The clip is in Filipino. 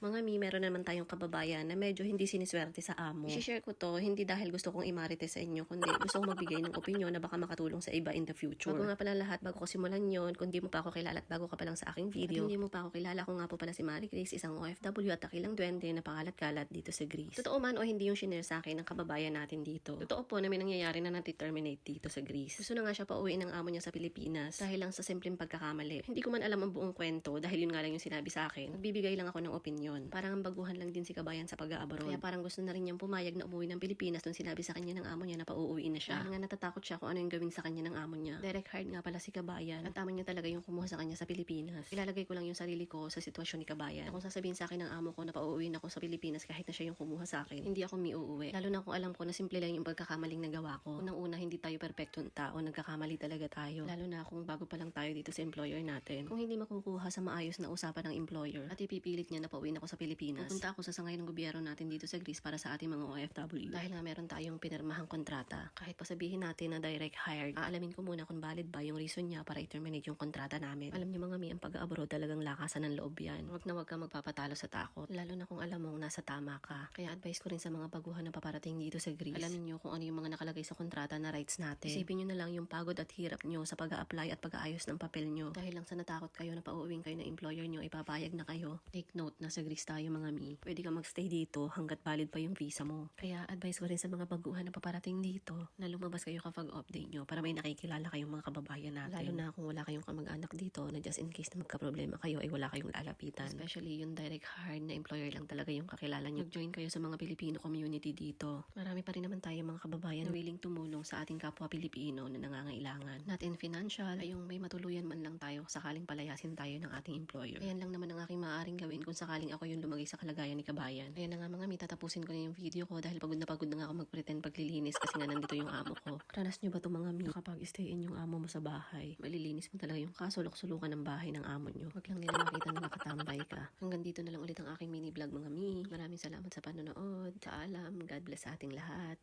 Mga mi, meron naman tayong kababayan na medyo hindi siniswerte sa amo. I-share ko to, hindi dahil gusto kong imarite sa inyo, kundi gusto kong magbigay ng opinion na baka makatulong sa iba in the future. Bago nga pala lahat, bago ko simulan yon, kung di mo pa ako kilala at bago ka pa lang sa aking video, at hindi mo pa ako kilala, ako nga po pala si Marie Grace, isang OFW at takilang duwende na pangalat-kalat dito sa Greece. Totoo man o hindi yung shinare sa akin ng kababayan natin dito. Totoo po na may nangyayari na nati-terminate dito sa Greece. Gusto na nga siya pa uwi ng amo niya sa Pilipinas dahil lang sa simpleng pagkakamali. Hindi ko man alam ang buong kwento dahil yun nga lang yung sinabi sa akin. Nagbibigay lang ako ng opinion. Parang ang baguhan lang din si kabayan sa pag-aabroad. Kaya parang gusto na rin niyang pumayag na umuwi ng Pilipinas nung sinabi sa kanya ng amo niya na pauuwi na siya. Dahil nga natatakot siya kung ano yung gawin sa kanya ng amo niya. Direct hard nga pala si kabayan. At amo niya talaga yung kumuha sa kanya sa Pilipinas. Ilalagay ko lang yung sarili ko sa sitwasyon ni kabayan. Kung sasabihin sa akin ng amo ko na pauuwi na ako sa Pilipinas kahit na siya yung kumuha sa akin, hindi ako miuuwi. Lalo na kung alam ko na simple lang yung pagkakamaling nagawa ko. Unang-una, hindi tayo perfectong tao. Nagkakamali talaga tayo. Lalo na kung bago pa lang tayo dito sa employer natin. Kung hindi makukuha sa maayos na usapan ng employer at ipipilit niya na pauwi na ako sa Pilipinas, pupunta ako sa sangay ng gobyerno natin dito sa Greece para sa ating mga OFW. Dahil nga meron tayong pinirmahang kontrata. Kahit pa sabihin natin na direct hired, aalamin ko muna kung valid ba yung reason niya para i-terminate yung kontrata namin. Alam niyo mga mi, ang pag-abroad talagang lakasan ng loob yan. Huwag na huwag ka magpapatalo sa takot. Lalo na kung alam mong nasa tama ka. Kaya advice ko rin sa mga baguhan na paparating dito sa Greece. Alamin niyo kung ano yung mga nakalagay sa kontrata na rights natin. Isipin niyo na lang yung pagod at hirap niyo sa pag-apply at pag-aayos ng papel niyo. Dahil lang sa natakot kayo na pauuwing kayo ng employer niyo, ipapayag na kayo. Take note, nasa Greece tayo mga mi. Pwede ka magstay dito hanggat valid pa yung visa mo. Kaya advice ko rin sa mga baguhan na paparating dito na lumabas kayo kapag update nyo para may nakikilala kayong mga kababayan natin. Lalo na kung wala kayong kamag-anak dito na just in case na magka-problema kayo ay wala kayong lalapitan. Especially yung direct hire na employer lang talaga yung kakilala nyo. Mag-join kayo sa mga Pilipino community dito. Marami pa rin naman tayo mga kababayan na willing tumulong sa ating kapwa Pilipino na nangangailangan. Not in financial, ay yung may matuluyan man lang tayo sakaling palayasin tayo ng ating employer. Ayan lang naman ang aking maaaring gawin kung sakaling ako yung lumagay sa kalagayan ni kabayan. Ayan na nga mga mi, tatapusin ko na yung video ko dahil pagod na pagod na nga ako mag-pretend paglilinis kasi nga nandito yung amo ko. Ranas nyo ba to mga mi? Kapag stay in yung amo mo sa bahay, malilinis mo talaga yung kasulok-sulukan ng bahay ng amo nyo. Huwag lang nila makita na nakatambay ka. Hanggang dito na lang ulit ang aking mini vlog mga mi. Maraming salamat sa panonood. Paalam. God bless sa ating lahat.